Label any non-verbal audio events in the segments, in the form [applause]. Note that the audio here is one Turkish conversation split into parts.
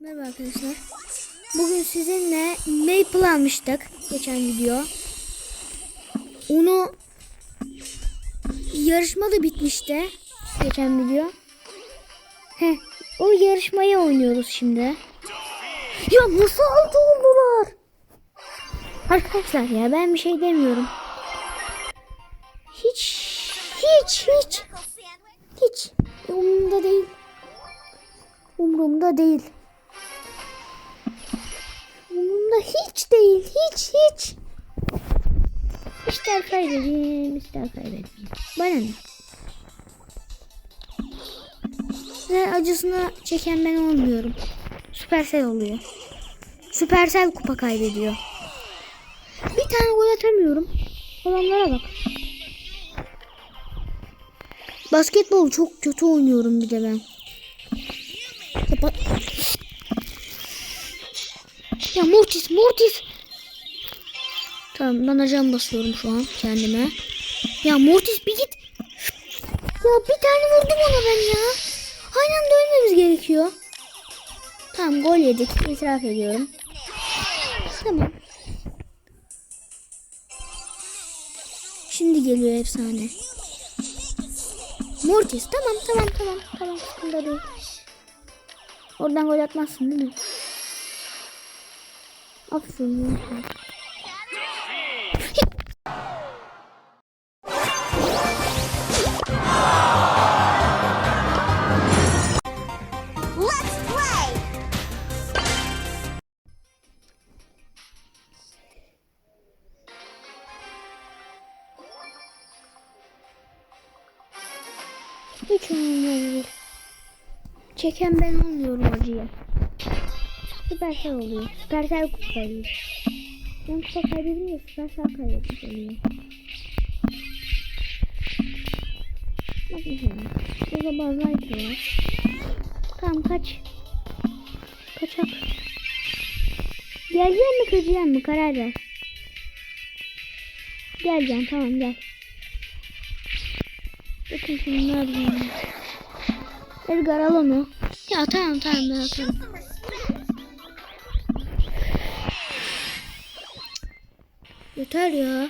Merhaba arkadaşlar. Bugün sizinle Maple almıştık geçen video. Onu yarışma da bitmişti geçen video. He, o yarışmayı oynuyoruz şimdi. Ya nasıl altı oldular? Arkadaşlar ya ben bir şey demiyorum. Hiç hiç hiç hiç umurumda değil. Umurumda değil. Umurumda hiç değil. Hiç hiç. İster kaybedeyim, ister kaybedeyim. Bana ne? Ve acısını çeken ben olmuyorum. Süpersel oluyor. Süpersel kupa kaybediyor. Bir tane gol atamıyorum. Adamlara bak. Basketbol çok kötü oynuyorum bir de ben. Ya Mortis, Mortis. Tamam ben ajan basıyorum şu an kendime. Ya Mortis bir git. Ya bir tane vurdum ona ben ya. Aynı anda ölmemiz gerekiyor. Tamam gol yedik. İtiraf ediyorum. Tamam. Şimdi geliyor efsane. Mortis tamam tamam tamam tamam sıkıntı değil. Oradan gol atmazsın değil mi? Aferin. Hiç önemli değil. Çeken ben olmuyorum acıya. Süpersel oluyor. Süpersel. Ben kupa kaybedince süpersel kaybetmiş oluyor. Bak mesela. Burada bazı var. Tamam kaç. Kaçak. Geleceksin mi kaçacaksın mı karar ver. Geleceksin tamam gel. Bakın şimdi ne yapacağım. Edgar al onu. Ya tamam tamam ben atarım. Yeter ya.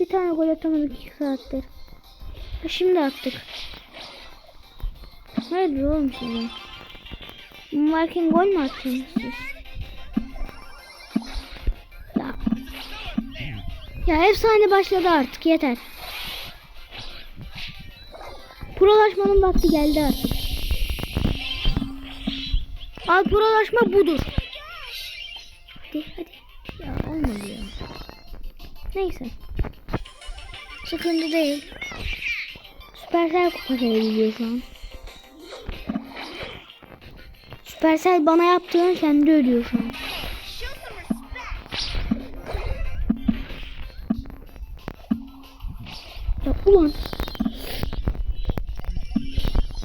Bir tane gol atamadık iki saattir. Ha, şimdi attık. Hayırdır oğlum şimdi. Markin gol mü siz? Ya. Ya efsane başladı artık yeter. Prolaşmanın vakti geldi artık. Al prolaşma budur. Hadi hadi. Ya olmadı ya. Neyse. Sıkıntı değil. Süpersel kupa gidiyor şu an. Süpersel bana yaptığını kendi ödüyor şu an. Ya ulan.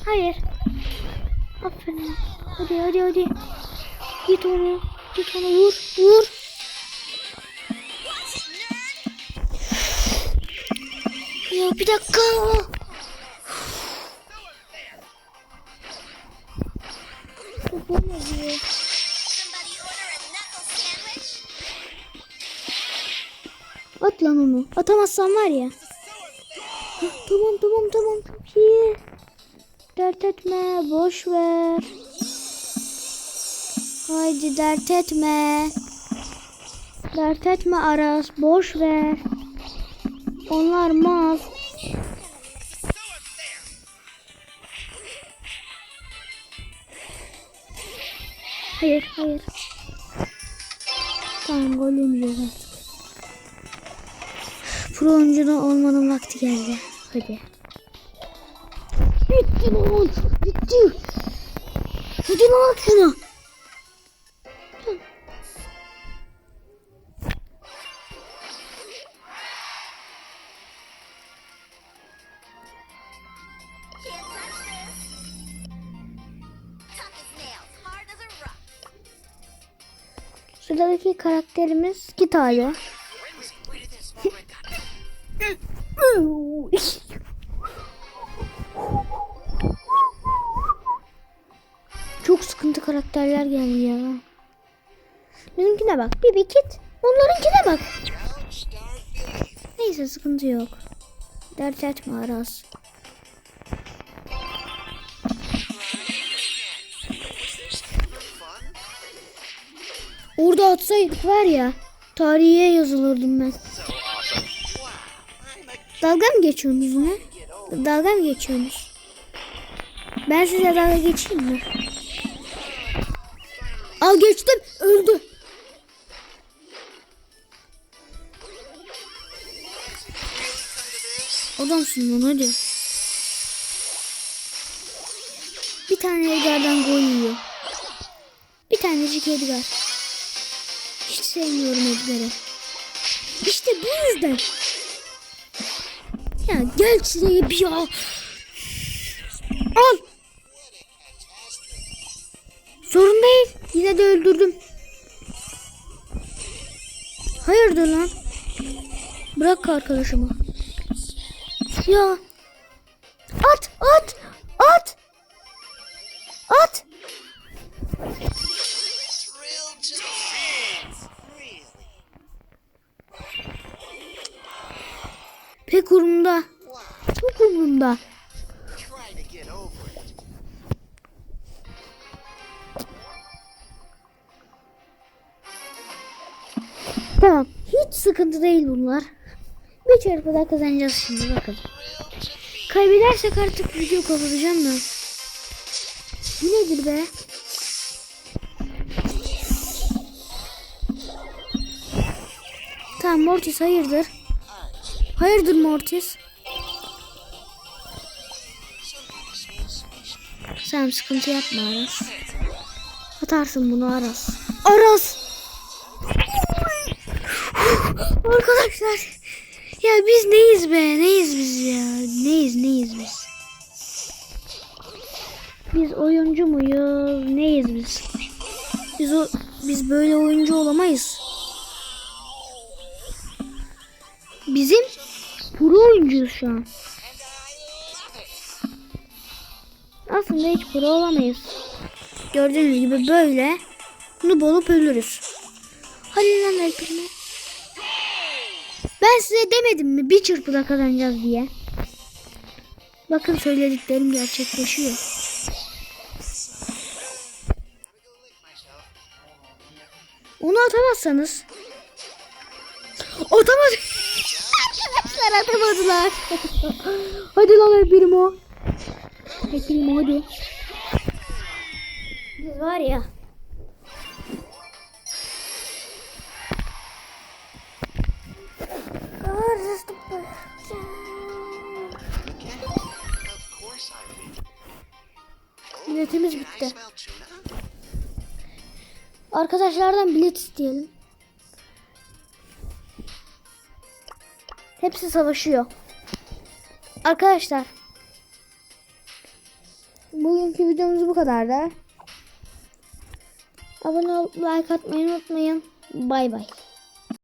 Hayır. Aferin. Hadi hadi hadi. Git onu. Git onu vur. Vur. Ya bir dakika. Yapamadı. Somebody order a knuckle sandwich? At lan onu. Atamazsan var ya. Hah, tamam tamam tamam. Çok iyi. Dert etme. Boş ver. Haydi dert etme. Dert etme Aras. Boş ver. Onlar mal. Hayır hayır. Tamam gol yemeyeceğiz artık. Pro oyuncu olmanın vakti geldi. Hadi. Bitti lan. Bitti. Hadi lan at şunu. Can't touch çok sıkıntı karakterler geldi ya. Bizimkine bak. Bir kit. Onlarınkine bak. Neyse sıkıntı yok. Dert etme Aras. Orada atsaydık var ya. Tarihe yazılırdım ben. Dalga mı geçiyorsunuz ne? Dalga mı geçiyorsunuz? Ben size dalga geçeyim mi? Al geçtim. Öldü. Adamsın lan hadi. Bir tane Edgar'dan gol yiyor. Bir tanecik Edgar. Hiç sevmiyorum Edgar'ı. İşte bu yüzden. Ya gel şuraya bir ya. Al. Sorun değil. Yine de öldürdüm. Hayırdır lan? Bırak arkadaşımı. Ya. At, at, at. At. Pek umurumda. Çok umurumda. Tamam. Hiç sıkıntı değil bunlar. Bir çarpıda kazanacağız şimdi bakın. Kaybedersek artık video kapatacağım da. Bu nedir be? Tamam Mortis hayırdır? Hayırdır Mortis? Sen sıkıntı yapma Aras. Atarsın bunu Aras. Aras! Arkadaşlar. Ya biz neyiz be? Neyiz biz ya? Neyiz neyiz biz? Biz oyuncu muyuz? Neyiz biz? Biz o biz böyle oyuncu olamayız. Bizim pro oyuncuyuz şu an. Aslında hiç pro olamayız. Gördüğünüz gibi böyle noob olup ölürüz. Hadi lan Primo. Ben size demedim mi bir çırpıda kazanacağız diye. Bakın söylediklerim gerçekleşiyor. Onu atamazsanız. Atamadı. Arkadaşlar atamadılar. [laughs] hadi lan. El Primo hadi. Biz var ya. I bitti. Arkadaşlardan bilet isteyelim. Hepsi savaşıyor. Arkadaşlar. Bugünkü videomuz bu kadardı. Abone olup like atmayı unutmayın. Bay bay.